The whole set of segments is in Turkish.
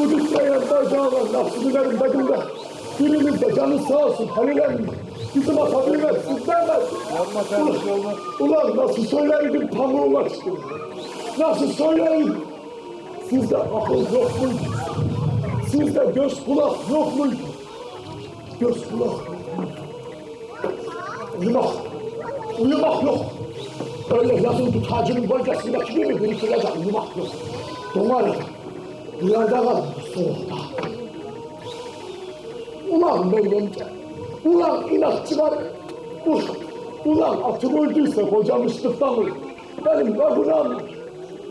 Bu düşmeyen bacağına nasıl verin dedim de. Biriniz de canı sağ olsun Halil emmi. Bizim atabilmez sizden de. Yapma kardeşim olmaz. Ulan nasıl söyleydim pamuğuma çıktım. Nasıl söyleyeyim? Sizde akıl yok muydu? Sizde göz kulak yok muydu? Göz kulak? Uyumak, uyumak yok. Öyle yazın tutacının bölgesindeki gibi biriktirecek uyumak yok. Donar, duyarda kalın soğukta. Ulan Meryemce, ulan inatçılar, ulan, ulan atım öldüyse kocam ıslıktan öldü. Benim ne günahım var?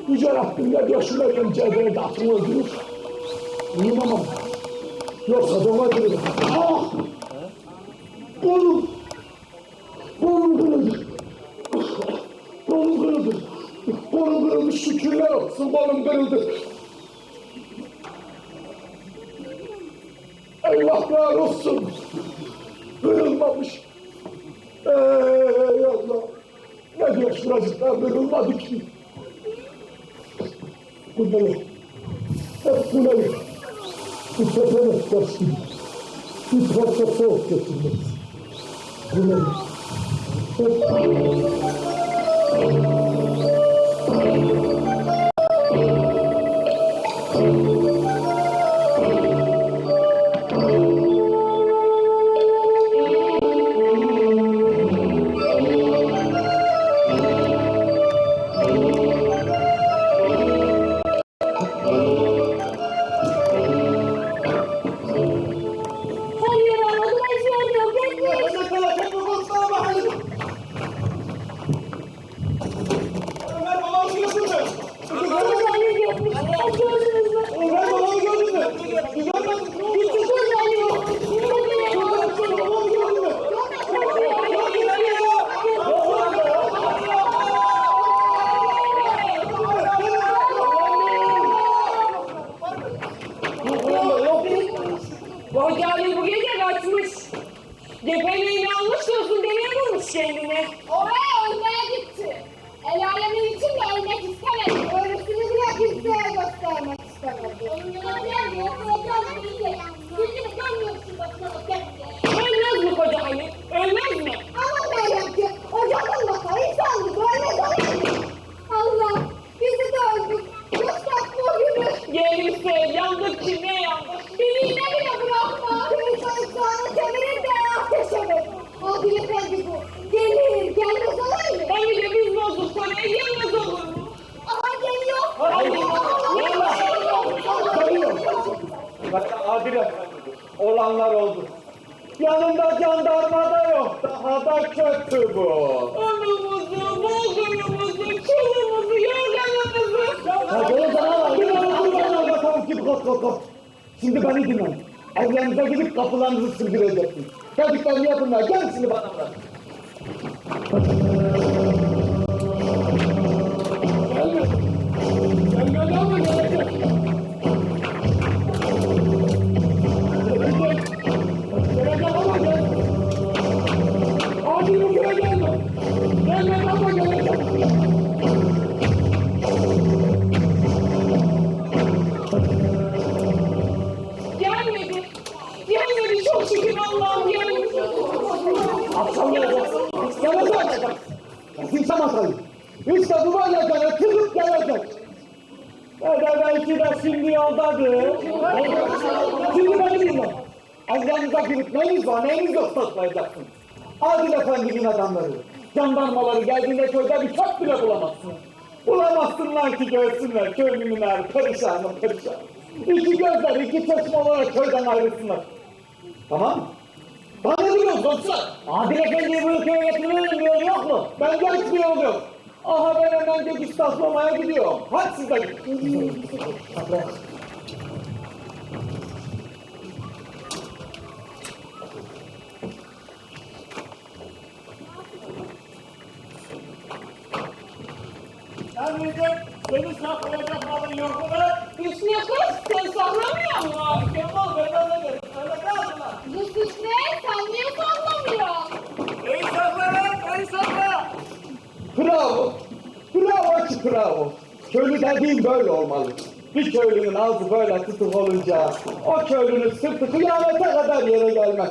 Yüce Rabbim ne diyor şu Meryemce'ye beni de atımı öldürür. Uyumamam. Yoksa dona dururum. Ah! Kolum! Kolum kırıldı. Kolum kırıldı. Kolum kırıldı şükürler olsun kolum kırıldı. Eyvahlar olsun. Kırılmamış. Ey Allah. Ne diyor şuracıklar kırılmadı ki. Bu ne? Hep bu ne? Bu sefer geçtim. Bir parça soğuk getirmek. Bu ne? Hep Hayır Ali bu gece kaçmış. Gepeliğini almış olsun demeye vurmuş kendini. Oraya ölmeye gitti. El alemin için de ölmek istemedi. Ölüsünü bile kimseye göstermek istemedi. Onun yanına gelmiyor. Hocam bizi. Yüzünü görmüyorsun başına bak. Ölmez mi koca Ali? Ölmez mi? Ama Meryem ki ocağın bakarı insanlık ölmez olur mu? Allah bizi de öldük. Göster bu günü. Gelirse yandık ki ne yandık. Beni yine bile bırakma. İnsan insanı severir de ateşe verir. Adil efendi bu. Gelir gelmez olur mu? Hem de biz bozduk oraya gelmez olur mu? Aha geliyor. Hadi. Bak Adil Efendi'dir. Olanlar oldu. Yanında jandarma da yok. Daha da kötü bu. Onumuzu, bulgurumuzu, çulumuzu, yorganımızı. Ha böyle sana bak. An bir bakalım kim kos kos kos. Şimdi beni dinleyin. Evlerinize gidip kapılarınızı sürdüreceksiniz. Dediklerimi yapınlar. Gel şimdi bana bırak. Akşamlayacaksın. Gelecek. Kimse masayı. İşte bu böylece çıkıp gelecek. Ya da belki de şimdi yoldadır. Şimdi beni dinle. Evlerinize girip neyiniz var neyiniz yok toplayacaksın. Adil Efendi'nin adamları. Jandarmaları geldiğinde köyde bir çöp bile bulamazsın. Bulamazsınlar ki görsünler köylünün er perişanım perişan. İki gözler iki çeşme olarak köyden ayrılsınlar. Tamam mı? Diyorsun dostlar? Adil Efendi'yi bu ülkeye getirmenin bir yolu yok mu? Ben genç bir yol yok. Aha ben hemen geçiş taslamaya gidiyorum. Hadi siz de gidin. Emre'cim seni saklayacak malın yok mu lan? Hüsnü kız sen saklamıyor musun? Kemal benden ne derim? Öyle kaldı lan. Bu süs ne? Sen niye sallamıyorsun? Ey sakla lan, ey sakla. Bravo. Bravo ki bravo. Köylü dediğin böyle olmalı. Bir köylünün ağzı böyle tutuk olunca o köylünün sırtı kıyamete kadar yere gelmez.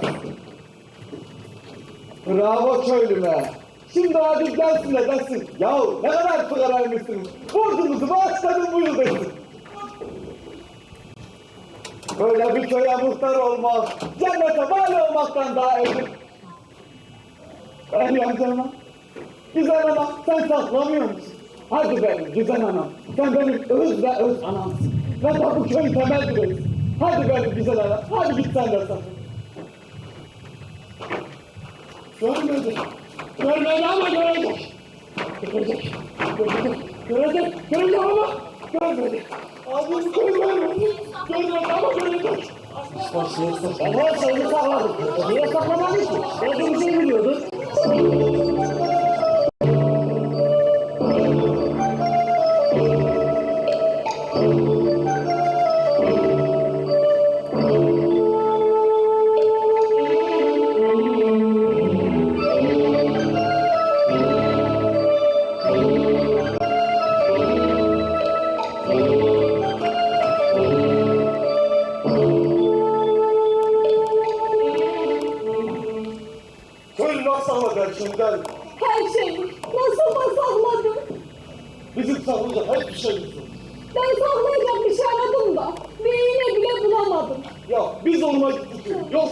Bravo köylüme. Şimdi abi gelsin de desin. Yahu ne kadar fıkaraymışsınız. Borcunuzu bağışladım bu yıl. Böyle bir köye muhtar olmak, cennete vali olmaktan daha iyidir. Ben yanacağım. Güzel anam sen saklamıyor musun? Hadi benim güzel anam. Sen benim öz ve öz anamsın. Ve de bu köyün temel direğisin. Hadi benim güzel anam. Hadi git sen de sakın. Görmedi. Görmedi ama görecek. Görecek. Görecek. Görecek. Görecek ama görmedi. Abi görmedi. Görmedi ama görecek. Her şeyi sakladım. Niye saklamadın ki? Ben bir şey biliyordum.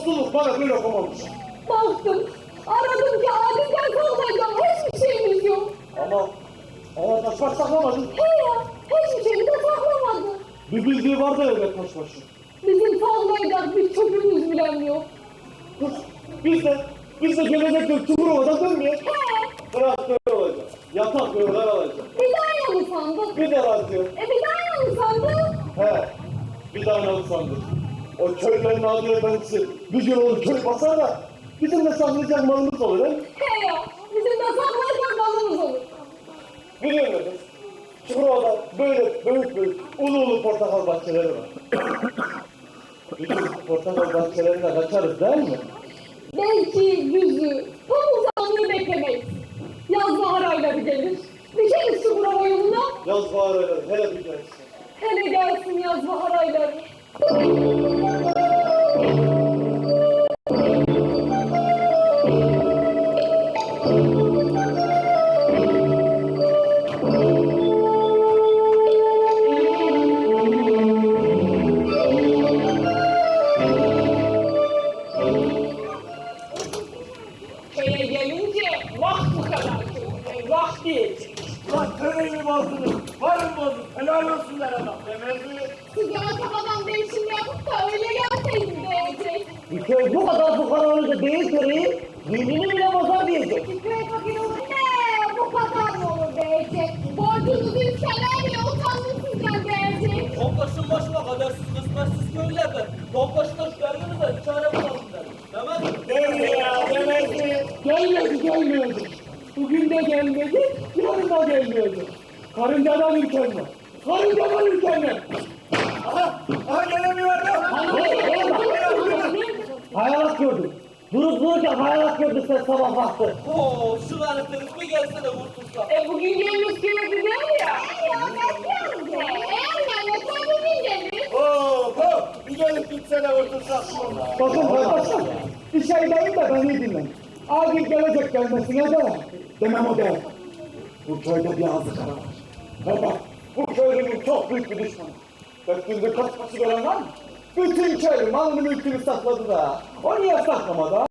Yoksulluk bana böyle yapamamış. Baktım, aradım ki adilden saklayacak hiçbir şeyimiz yok. Ama ama taş baş saklamadın. He ya, hiçbir şeyi de saklamadı. Bir bildiği vardı elbet taş başı. Bizim saklayacak bir çöpümüz bile yok. Biz de biz de gelecek yıl Çukurova'dan dönmeye He, traktör olacak. Yatak yollar alacak. bir daha mı sandın? Bir de radyo. E bir daha mı sandın? He. Bir tane al sandık. O köylerin adi efendisi bir gün olur köy basar da bizim de saklayacak malımız olur he. He ya, bizim de saklayacak malımız olur. Biliyor musunuz? Çukurova'da böyle büyük büyük ulu ulu portakal bahçeleri var. bir gün portakal bahçelerine kaçarız değil mi? Belki Töreyi bozdunuz. Varın bozdun. Helal olsunlar adam. Demez mi? Siz yatak adam değişim yapıp da öyle gelseydin diyecek. Bir köy bu kadar fukara olunca değil töreyi, dinini bile bozar diyecek. Köy fakir olur ne? Bu kadar mı olur diyecek. Borcunuzu isteler bile utandım sizden diyecek. Toplaşın başıma kadersiz kısmetsiz köylerde. Toplaşın şu derdinize bir çare bulalım derim. Demez mi? Demez ya. Demez mi? Gelmedi gelmedi. Bugün de gelmedi. Karıncadan ülken var. Karıncadan ülken var. Aha. Aha gelemiyor adam. Hayalat gördüm. Durup dururken hayalat gördü sen sabah baktı. Oo şu lanetleriniz bir gelse de vurtulsa. E bugün gelmiş gibi değil ya. Ya bekliyorum de. Eğer gelmese bugün gelir. Oo, hop. Bir gelip gitsene otursak şurada. Bakın kardeşler, bir şey değil de beni dinleyin. Adil gelecek gelmesine de demem o değil. Bu köyde bir azık var. Baba, bu köylünün çok büyük bir düşmanı. Dört gündür kaçması gören var mı? Bütün köylü malını mülkünü sakladı da. O niye saklamadı?